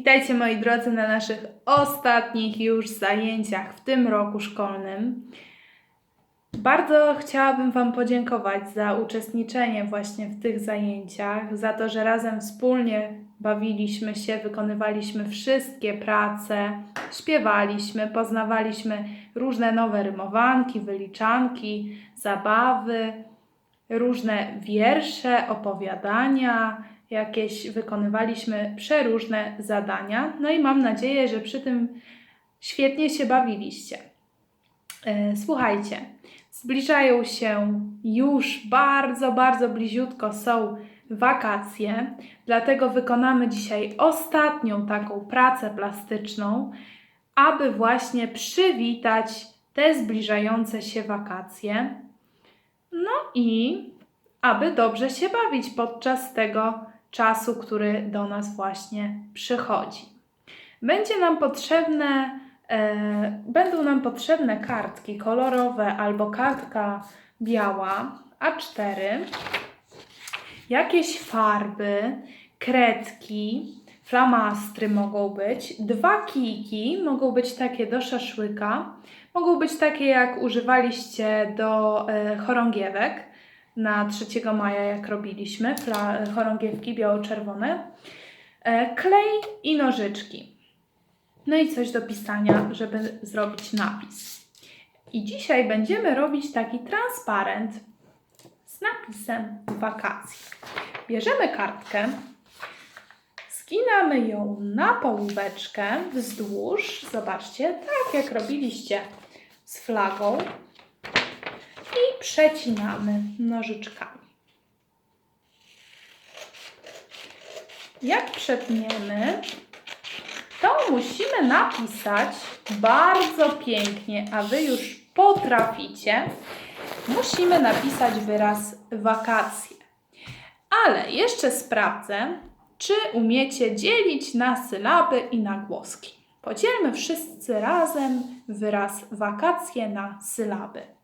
Witajcie moi drodzy na naszych ostatnich już zajęciach w tym roku szkolnym. Bardzo chciałabym Wam podziękować za uczestniczenie właśnie w tych zajęciach, za to, że razem wspólnie bawiliśmy się, wykonywaliśmy wszystkie prace, śpiewaliśmy, poznawaliśmy różne nowe rymowanki, wyliczanki, zabawy, różne wiersze, opowiadania, jakieś wykonywaliśmy przeróżne zadania. No i mam nadzieję, że przy tym świetnie się bawiliście. E, Słuchajcie, zbliżają się już bardzo, bardzo bliziutko są wakacje, dlatego wykonamy dzisiaj ostatnią taką pracę plastyczną, aby właśnie przywitać te zbliżające się wakacje. No i aby dobrze się bawić podczas tego czasu, który do nas właśnie przychodzi. Będzie nam potrzebne, e, będą nam potrzebne kartki kolorowe albo kartka biała A4, jakieś farby, kredki, flamastry mogą być, dwa kijki mogą być takie do szaszłyka, mogą być takie jak używaliście do e, chorągiewek na 3 maja, jak robiliśmy, chorągiewki biało-czerwone, e, klej i nożyczki. No i coś do pisania, żeby zrobić napis. I dzisiaj będziemy robić taki transparent z napisem wakacji. Bierzemy kartkę, skinamy ją na połóweczkę wzdłuż, zobaczcie, tak jak robiliście z flagą przecinamy nożyczkami. Jak przetniemy, to musimy napisać bardzo pięknie, a Wy już potraficie. Musimy napisać wyraz wakacje. Ale jeszcze sprawdzę, czy umiecie dzielić na sylaby i na głoski. Podzielmy wszyscy razem wyraz wakacje na sylaby.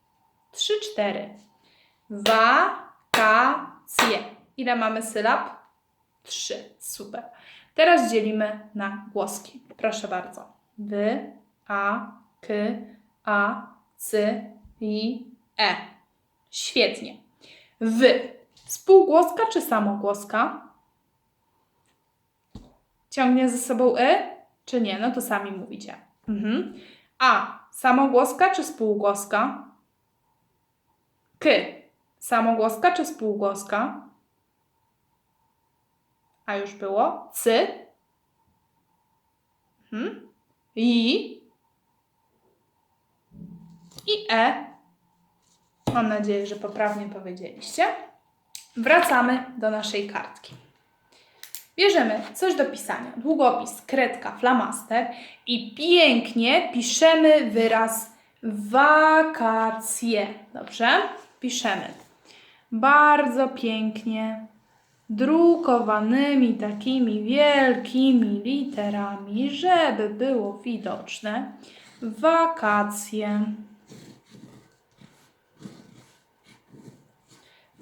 Trzy, cztery. Wakacje. Ile mamy sylab? Trzy. Super. Teraz dzielimy na głoski. Proszę bardzo. Wy, a, k, a, c, i, e. Świetnie. Wy. Spółgłoska czy samogłoska? Ciągnie ze sobą e? Czy nie? No to sami mówicie. Mhm. A. Samogłoska czy spółgłoska? K. Samogłoska czy spółgłoska? A już było. C. Mhm. I. I E. Mam nadzieję, że poprawnie powiedzieliście. Wracamy do naszej kartki. Bierzemy coś do pisania. Długopis, kredka, flamaster i pięknie piszemy wyraz wakacje. Dobrze? Piszemy. Bardzo pięknie, drukowanymi takimi wielkimi literami, żeby było widoczne. Wakacje.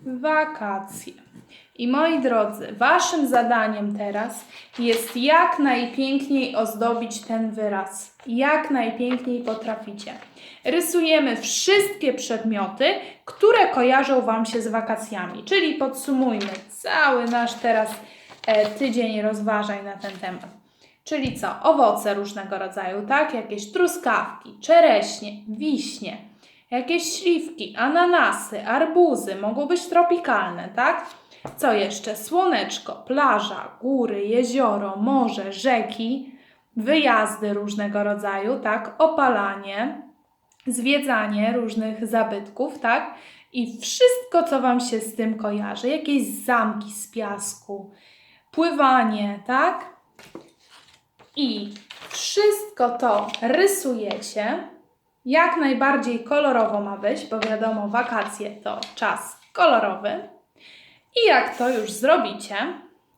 Wakacje. I moi drodzy, waszym zadaniem teraz jest jak najpiękniej ozdobić ten wyraz. Jak najpiękniej potraficie. Rysujemy wszystkie przedmioty, które kojarzą wam się z wakacjami. Czyli podsumujmy cały nasz teraz e, tydzień rozważań na ten temat. Czyli co? Owoce różnego rodzaju, tak? Jakieś truskawki, czereśnie, wiśnie, jakieś śliwki, ananasy, arbuzy, mogą być tropikalne, tak? Co jeszcze? Słoneczko, plaża, góry, jezioro, morze, rzeki, wyjazdy różnego rodzaju, tak? Opalanie, zwiedzanie różnych zabytków, tak? I wszystko, co Wam się z tym kojarzy. Jakieś zamki z piasku, pływanie, tak? I wszystko to rysujecie. Jak najbardziej kolorowo ma być, bo wiadomo, wakacje to czas kolorowy. I jak to już zrobicie,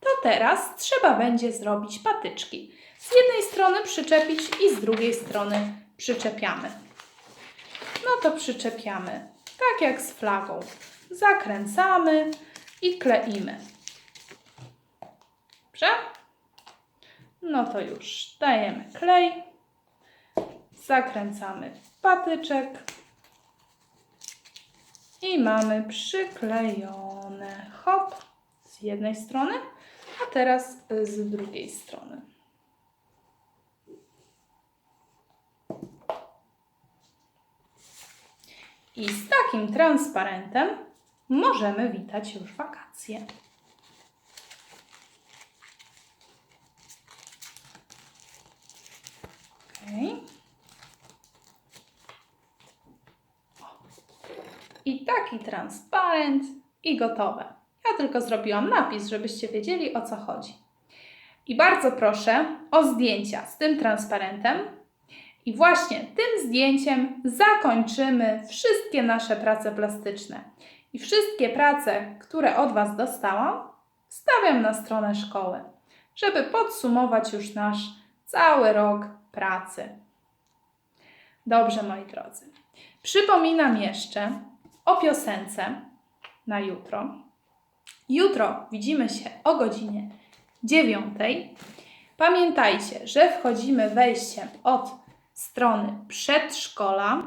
to teraz trzeba będzie zrobić patyczki. Z jednej strony przyczepić i z drugiej strony przyczepiamy. No to przyczepiamy, tak jak z flagą. Zakręcamy i kleimy. Dobrze? No to już dajemy klej, zakręcamy patyczek i mamy przyklejone. Hop, z jednej strony, a teraz z drugiej strony. I z takim transparentem możemy witać już wakacje. Okej. O. I taki transparent i gotowe. Ja tylko zrobiłam napis, żebyście wiedzieli o co chodzi. I bardzo proszę o zdjęcia z tym transparentem. I właśnie tym zdjęciem zakończymy wszystkie nasze prace plastyczne. I wszystkie prace, które od Was dostałam, wstawiam na stronę szkoły, żeby podsumować już nasz cały rok pracy. Dobrze, moi drodzy. Przypominam jeszcze o piosence na jutro. Jutro widzimy się o godzinie 9. Pamiętajcie, że wchodzimy wejściem od strony przedszkola.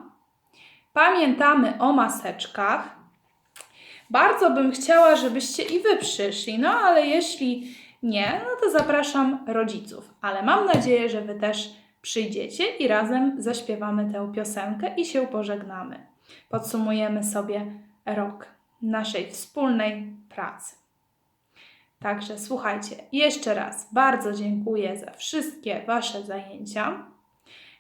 Pamiętamy o maseczkach. Bardzo bym chciała, żebyście i wy przyszli, no ale jeśli nie, no to zapraszam rodziców. Ale mam nadzieję, że wy też przyjdziecie i razem zaśpiewamy tę piosenkę i się pożegnamy. Podsumujemy sobie rok naszej wspólnej pracy. Także słuchajcie, jeszcze raz bardzo dziękuję za wszystkie Wasze zajęcia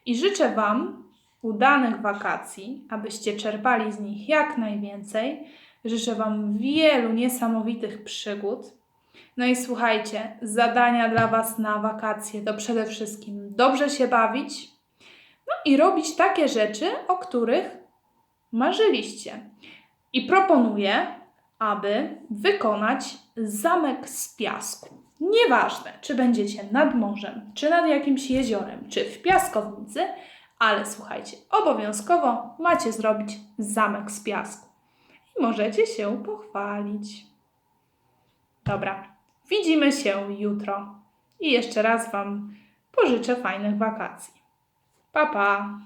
i życzę Wam udanych wakacji, abyście czerpali z nich jak najwięcej. Życzę Wam wielu niesamowitych przygód. No i słuchajcie, zadania dla Was na wakacje to przede wszystkim dobrze się bawić, no i robić takie rzeczy, o których marzyliście. I proponuję, aby wykonać zamek z piasku. Nieważne, czy będziecie nad morzem, czy nad jakimś jeziorem, czy w piaskownicy, ale słuchajcie, obowiązkowo macie zrobić zamek z piasku. I możecie się pochwalić. Dobra, widzimy się jutro. I jeszcze raz Wam pożyczę fajnych wakacji. Pa, pa!